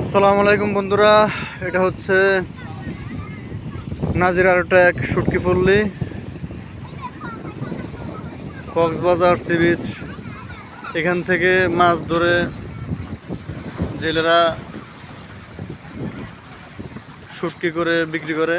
আসসালামু আলাইকুম বন্ধুরা, এটা হচ্ছে নাজিরার ট্যাক সুটকি পল্লি কক্সবাজার সি বিচ এখান থেকে মাছ ধরে জেলেরা সুটকি করে বিক্রি করে।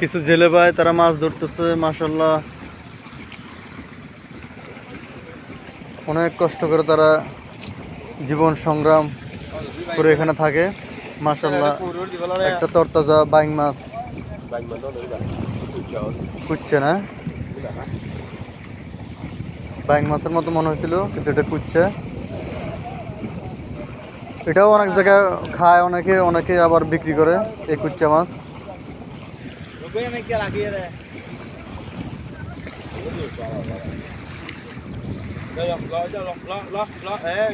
কিছু জেলে ভাই, তারা মাছ ধরতেছে মাসাল্লাহ অনেক কষ্ট করে তারা জীবন সংগ্রাম করে এখানে থাকে মাসাল্লাহ একটা তরতাজা বাইং মাছ। কুচ্ছে না? বাইং মাছের মতো মনে হয়েছিল, কিন্তু এটা কুচ্ছে। এটাও অনেক জায়গায় খায়, অনেকে অনেকে আবার বিক্রি করে, এই কুচ্চা মাছ।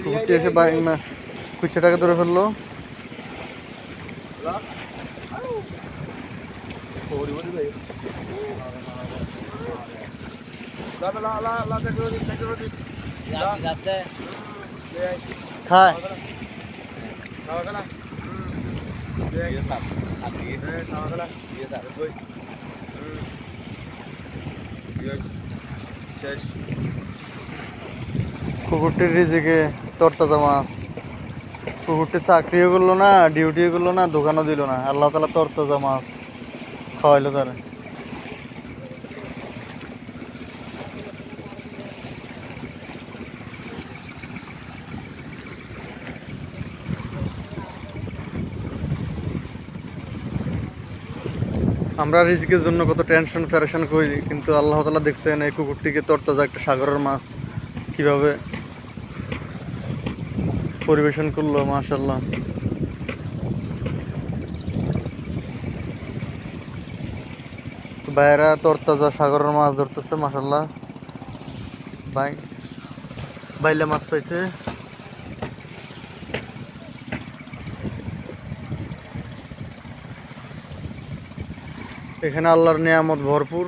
কুকুরটি এসে বাইং মা- কুচ্চাটাকে ধরে ফেললো খায় কুকুরটির রিজিকে তরতাজা মাছ। কুকুরটি চাকরিও করল না, ডিউটিও করল না, দোকানও দিল না। আল্লাহ তালা তরতাজা মাছ খাওয়াইলো তারা। আমরা রিজিকের জন্য কত টেনশন, ফেরেশন করি কিন্তু আল্লাহ তালা দেখছেন এই কুকুরটিকে তরতাজা একটা সাগরের মাছ কীভাবে পরিবেশন করল মাশাল্লাহ ভাইয়েরা, তরতাজা সাগরের মাছ ধরতেছে মাশাল্লাহ বাইলে মাছ পাইছে। এখানে আল্লাহর নিয়ামত ভরপুর।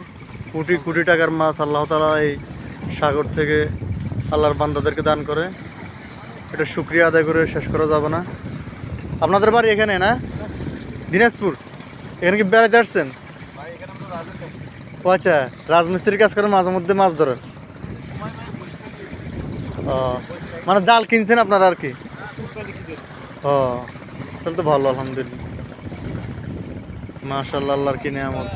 কোটি কোটি টাকার মাছ আল্লাহ তালা এই সাগর থেকে আল্লাহর বান্দাদেরকে দান করে। এটা শুক্রিয়া আদায় করে শেষ করা যাবে না। আপনাদের বাড়ি এখানে না? দিনাজপুর? এখানে কি বেড়াতে আসছেন? ও আচ্ছা রাজমিস্ত্রির কাজ করে মাঝে মধ্যে মাছ ধরেন। ও মানে জাল কিনছেন আপনারা আর কি? ও, তাহলে তো ভালো, আলহামদুলিল্লাহ। মাশাল্লাহ আল্লাহর কিনে আমার